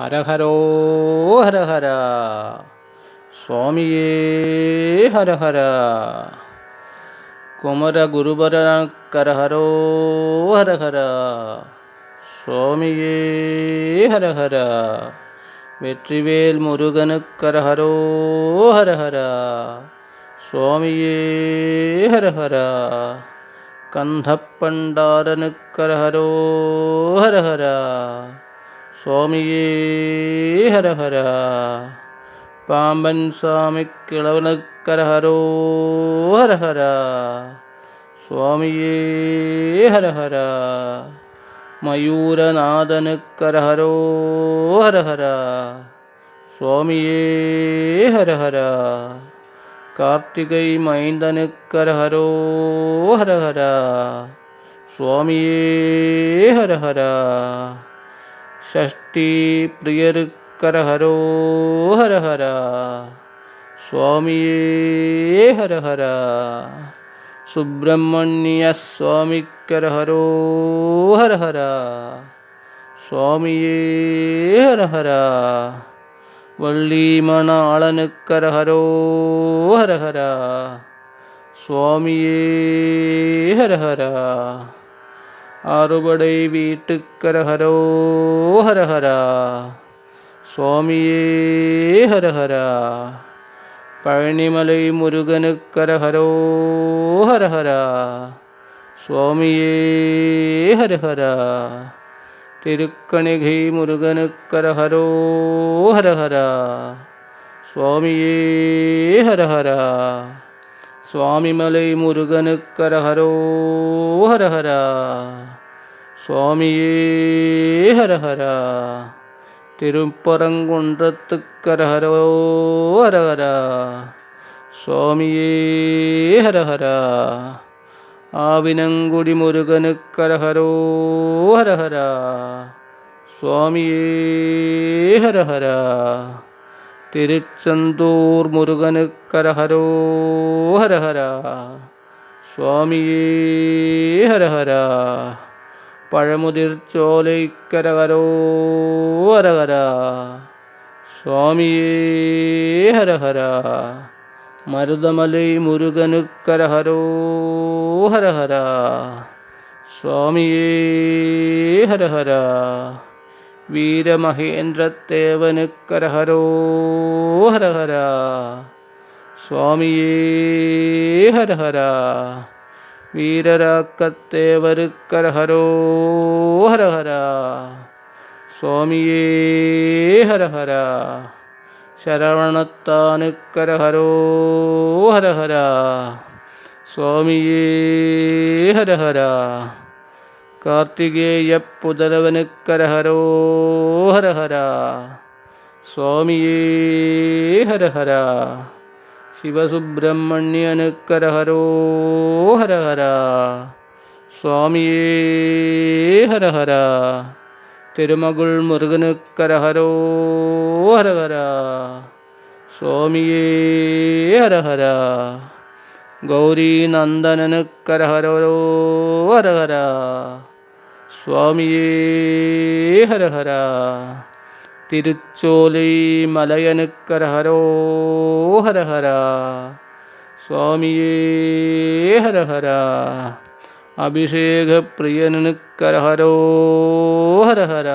ഹര ഹരോ ഹര ഹര സ്വാമിയേ ഹര ഹര കുമര ഗുരുവര കരഹരോ ഹര ഹര സ്വാമിയേ ഹര ഹര വെற்றிവേൽ മുരുകന് കരഹരോ ഹര ഹര സ്വാമിയേ ഹര ഹര കന്ധപ്പണ്ടാരന് കരഹരോ ഹര ഹര സ്വാമിയേ ഹര ഹര പാമ്പൻ സ്വാമിക്കിളവന് കരഹരോ ഹര ഹര സ്വാമിയേ ഹര ഹര മയൂരനാഥന് കരഹരോ ഹര ഹര സ്വാമിയേ ഹര ഹര കാർത്തികൈ മൈന്ദന് കരഹരോ ഹര ഹര സ്വാമിയേ ഹര ഹര ഷഷ്ടി പ്രിയര് കരഹരോ ഹര ഹര സ്വാമിയേ ഹര ഹര സുബ്രഹ്മണ്യ സ്വാമിക്കരഹരോ ഹര ഹര സ്വാമിയേ ഹര ഹര വള്ളീമണാളനുക്കരഹരോ ഹര ഹര സ്വാമിയേ ഹര ഹര ആറുപടൈ വീട്ടുക്കരഹരോ ഹര ഹര സ്വാമിയേ ഹര ഹര പഴനിമലൈ മുരുകനുക്കരഹരോ ഹര ഹര സ്വാമിയേ ഹര ഹര തിരുക്കണികൈ മുരുകനുക്കരഹരോ ഹര ഹര സ്വാമിയേ ഹര ഹര സ്വാമിമലൈ മുരുകനുക്കരഹരോ ഹര ഹര സ്വാമിയേ ഹരഹര. തിരുപ്പറങ്കുണ്ടത്ത് കരഹരോ ഹരഹര. ഹര സ്വാമിയേ ഹര ഹര ആവിനങ്കുടി മുരുകനുക്കരഹരോ കരഹരോ ഹരഹര. സ്വാമിയേ ഹരഹര. ഹര തിരുച്ചെന്തൂർ മുരുകനുക്കരഹരോ ഹരഹര. ഹര സ്വാമിയേ ഹര ഹര പഴമുതിർ ചോലൈക്കരഹരോ ഹര ഹര സ്വാമിയേ ഹര ഹര മരുതമലൈ മുരുകനുക്കരഹരോ ഹരഹര. ഹര സ്വാമിയേ ഹരഹര. ഹര വീരമഹേന്ദ്രത്തേവനുക്കരഹരോ ഹര ഹര സ്വാമിയേ ഹര ഹര വീരരാക്കത്തേവരുക്കരഹരോ ഹര ഹര സ്വാമിയേ ഹര ഹര ശരവണത്താനുക്കരഹരോ ഹര ഹര സ്വാമിയേ ഹര ഹര കാർത്തികേയ പുതരവനുക്കരഹരോ ഹര ഹര സ്വാമിയേ ഹര ഹര ശിവസുബ്രഹ്മണ്യനുക്കരഹരോ ഹര ഹര സ്വാമിയേ ഹര ഹര തിരുമകുൾ മുരുകനുക്കരഹരോ ഹര ഹര സ്വാമിയേ ഹര ഹര ഗൗരീനന്ദനനുക്കരഹരോ ഹര ഹര സ്വാമിയേ ഹര ഹര തിരുച്ചോലൈ മലയനുക്കര ഹര ഹര സ്വാമിയേ ഹര ഹര അഭിഷേകപ്രിയനുക്കരഹരോ ഹര ഹര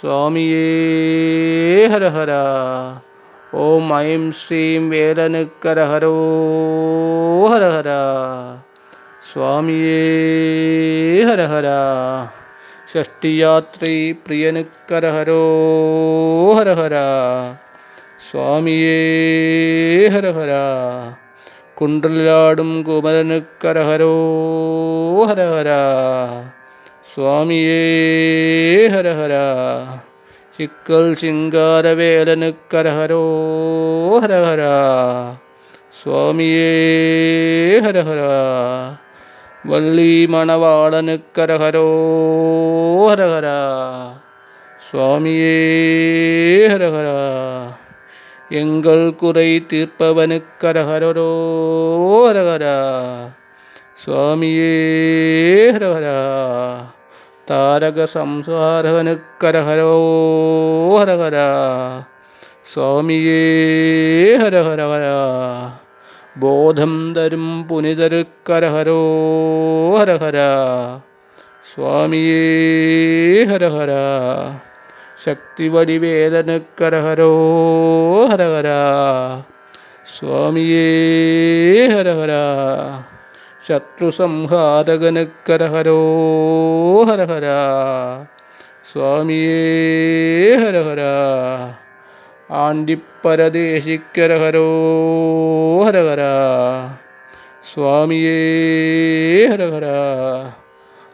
സ്വാമിയേ ഹര ഹര ഓം ഐം ശ്രീം വേലനുക്കര ഹര ഹര സ്വാമിയേ ഹര ഹര ഷഷ്ടിയാത്രി പ്രിയനുക്കരഹരോ ഹരഹര. ഹര സ്വാമിയേ ഹരഹര. ഹര കുണ്ടലാടും കുമരനുക്കരഹരോ ഹരഹര. ഹര സ്വാമിയേ ഹര ഹര ചിക്കൽ ശിങ്കാരവേലനുക്കരഹരോ ഹരഹര. ഹര സ്വാമിയേ ഹരഹര. ഹര വള്ളി മണവാളനുക്കരഹരോ ഹര ഹര സ്വാമിയേ ഹര ഹര എങ്കൾ കുறை തീർപ്പവനുക്കരഹരോ ഹര ഹര സ്വാമിയേ ഹര ഹര താരക സംസാരകനുക്കരഹരോ ഹര ഹര സ്വാമിയേ ഹര ഹര ഹര ബോധം തരും പുനിതരുക്കരഹരോ ഹര ഹര സ്വാമിയേ ഹരഹര. ഹര ശക്തി വടിവേദനക്കരഹരോ ഹര ഹര സ്വാമിയേ ഹരഹര. ഹര ശത്രു സംഹാരകനക്കരഹരോ ഹരഹര. ഹര സ്വാമിയേ ഹരഹര. ഹര ആണ്ടിപ്പരദേശിക്കരഹരോ ഹരഹര. ഹര സ്വാമിയേ ഹര